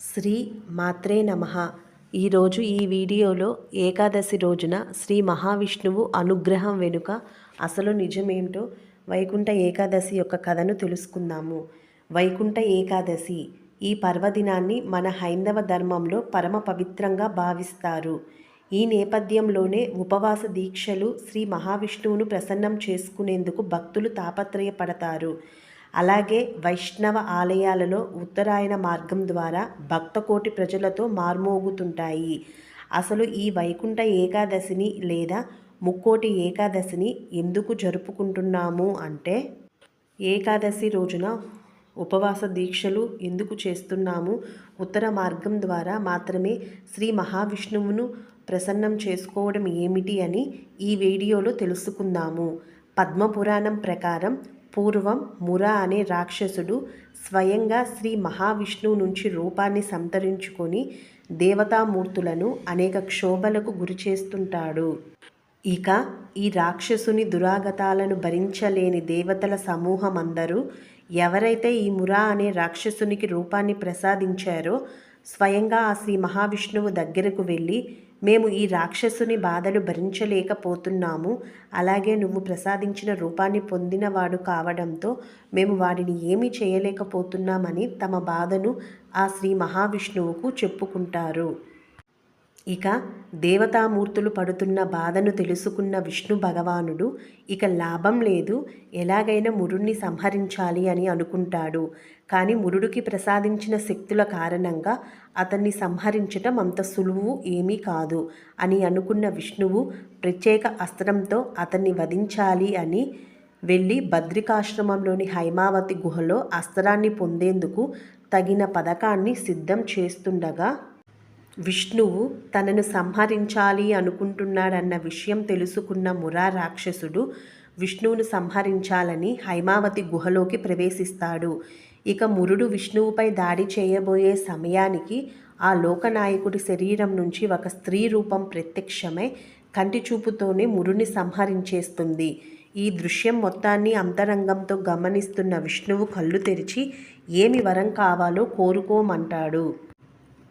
శ్రీ మాత్రే నమ. ఈరోజు ఈ వీడియోలో ఏకాదశి రోజున శ్రీ మహావిష్ణువు అనుగ్రహం వెనుక అసలు నిజమేంటో వైకుంఠ ఏకాదశి యొక్క కథను తెలుసుకుందాము. వైకుంఠ ఏకాదశి ఈ పర్వదినాన్ని మన హైందవ ధర్మంలో పరమ పవిత్రంగా భావిస్తారు. ఈ నేపథ్యంలోనే ఉపవాస దీక్షలు శ్రీ మహావిష్ణువును ప్రసన్నం చేసుకునేందుకు భక్తులు తాపత్రయపడతారు. అలాగే వైష్ణవ ఆలయాలలో ఉత్తరాయణ మార్గం ద్వారా భక్తకోటి ప్రజలతో మార్మోగుతుంటాయి. అసలు ఈ వైకుంఠ ఏకాదశిని లేదా ముక్కోటి ఏకాదశిని ఎందుకు జరుపుకుంటున్నాము అంటే ఏకాదశి రోజున ఉపవాస దీక్షలు ఎందుకు చేస్తున్నాము? ఉత్తర మార్గం ద్వారా మాత్రమే శ్రీ మహావిష్ణువును ప్రసన్నం చేసుకోవడం ఏమిటి అని ఈ వీడియోలో తెలుసుకుందాము. పద్మపురాణం ప్రకారం పూర్వం మురా అనే రాక్షసుడు స్వయంగా శ్రీ మహావిష్ణువు నుంచి రూపాన్ని సంతరించుకొని దేవతామూర్తులను అనేక క్షోభలకు గురి చేస్తుంటాడు. ఇక ఈ రాక్షసుని దురాగతాలను భరించలేని దేవతల సమూహం అందరూ ఎవరైతే ఈ మురా అనే రాక్షసునికి రూపాన్ని ప్రసాదించారో స్వయంగా ఆ శ్రీ మహావిష్ణువు దగ్గరకు వెళ్ళి మేము ఈ రాక్షసుని బాధలు భరించలేకపోతున్నాము. అలాగే నువ్వు ప్రసాదించిన రూపాన్ని పొందినవాడు కావడంతో మేము వాడిని ఏమీ చేయలేకపోతున్నామని తమ బాధను ఆ శ్రీ మహావిష్ణువుకు చెప్పుకుంటారు. ఇక దేవతామూర్తులు పడుతున్న బాధను తెలుసుకున్న విష్ణు భగవానుడు ఇక లాభం లేదు ఎలాగైనా మురుణ్ణి సంహరించాలి అని అనుకుంటాడు. కానీ మురుడికి ప్రసాదించిన శక్తుల కారణంగా అతన్ని సంహరించటం అంత సులువు ఏమీ కాదు అని అనుకున్న విష్ణువు ప్రత్యేక అస్త్రంతో అతన్ని వధించాలి అని వెళ్ళి భద్రికాశ్రమంలోని హైమావతి గుహలో అస్త్రాన్ని పొందేందుకు తగిన పథకాన్ని సిద్ధం చేస్తుండగా విష్ణువు తనను సంహరించాలి అనుకుంటున్నాడన్న విషయం తెలుసుకున్న మురా రాక్షసుడు విష్ణువును సంహరించాలని హైమావతి గుహలోకి ప్రవేశిస్తాడు. ఇక మురుడు విష్ణువుపై దాడి చేయబోయే సమయానికి ఆ లోకనాయకుడి శరీరం నుంచి ఒక స్త్రీ రూపం ప్రత్యక్షమై కంటి చూపుతోనే మురుని సంహరించేస్తుంది. ఈ దృశ్యం మొత్తాన్ని అంతరంగంతో గమనిస్తున్న విష్ణువు కళ్ళు తెరిచి ఏమి వరం కావాలో కోరుకోమంటాడు.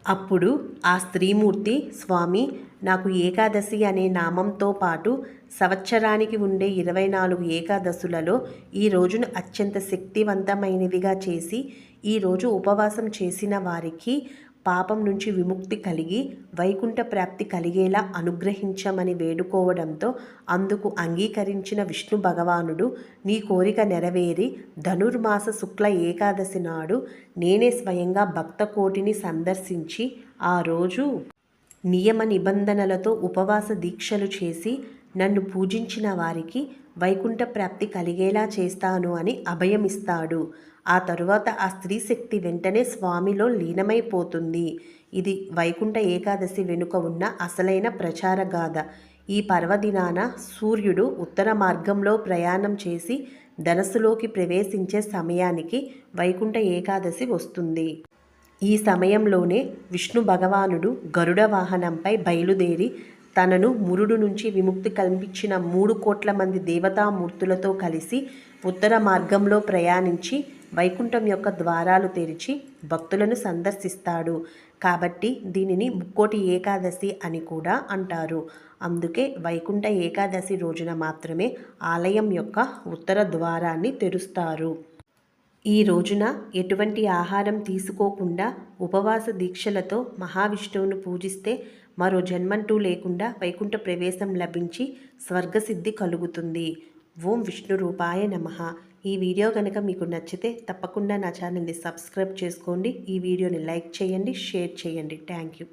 అప్పుడు ఆ స్త్రీమూర్తి స్వామి నాకు ఏకాదశి అనే నామంతో పాటు సంవత్సరానికి ఉండే ఇరవై నాలుగు ఏకాదశులలో ఈ రోజును అత్యంత శక్తివంతమైనదిగా చేసి ఈరోజు ఉపవాసం చేసిన వారికి పాపం నుంచి విముక్తి కలిగి వైకుంఠ ప్రాప్తి కలిగేలా అనుగ్రహించమని వేడుకోవడంతో అందుకు అంగీకరించిన విష్ణు భగవానుడు నీ కోరిక నెరవేరి ధనుర్మాస శుక్ల ఏకాదశి నాడు నేనే స్వయంగా భక్త కోటిని సందర్శించి ఆ రోజు నియమ నిబంధనలతో ఉపవాస దీక్షలు చేసి నన్ను పూజించిన వారికి వైకుంఠ ప్రాప్తి కలిగేలా చేస్తాను అని అభయమిస్తాడు. ఆ తరువాత ఆ స్త్రీ శక్తి వెంటనే స్వామిలో లీనమైపోతుంది. ఇది వైకుంఠ ఏకాదశి వెనుక ఉన్న అసలైన ప్రచార గాథ. ఈ పర్వదినాన సూర్యుడు ఉత్తర మార్గంలో ప్రయాణం చేసి ధనస్సులోకి ప్రవేశించే సమయానికి వైకుంఠ ఏకాదశి వస్తుంది. ఈ సమయంలోనే విష్ణు భగవానుడు గరుడ వాహనంపై బయలుదేరి తనను మురుడు నుంచి విముక్తి కల్పించిన మూడు కోట్ల మంది దేవతామూర్తులతో కలిసి ఉత్తర మార్గంలో ప్రయాణించి వైకుంఠం యొక్క ద్వారాలు తెరిచి భక్తులను సందర్శిస్తాడు. కాబట్టి దీనిని ముక్కోటి ఏకాదశి అని కూడా అంటారు. అందుకే వైకుంఠ ఏకాదశి రోజున మాత్రమే ఆలయం యొక్క ఉత్తర ద్వారాన్ని తెరుస్తారు. ఈ రోజున ఎటువంటి ఆహారం తీసుకోకుండా ఉపవాస దీక్షలతో మహావిష్ణువును పూజిస్తే మరో జన్మంటూ లేకుండా వైకుంఠ ప్రవేశం లభించి స్వర్గసిద్ధి కలుగుతుంది. ఓం విష్ణు రూపాయ నమ. ఈ వీడియో కనుక మీకు నచ్చితే తప్పకుండా నా ఛానల్ని సబ్స్క్రైబ్ చేసుకోండి. ఈ వీడియోని లైక్ చేయండి షేర్ చేయండి. Thank you.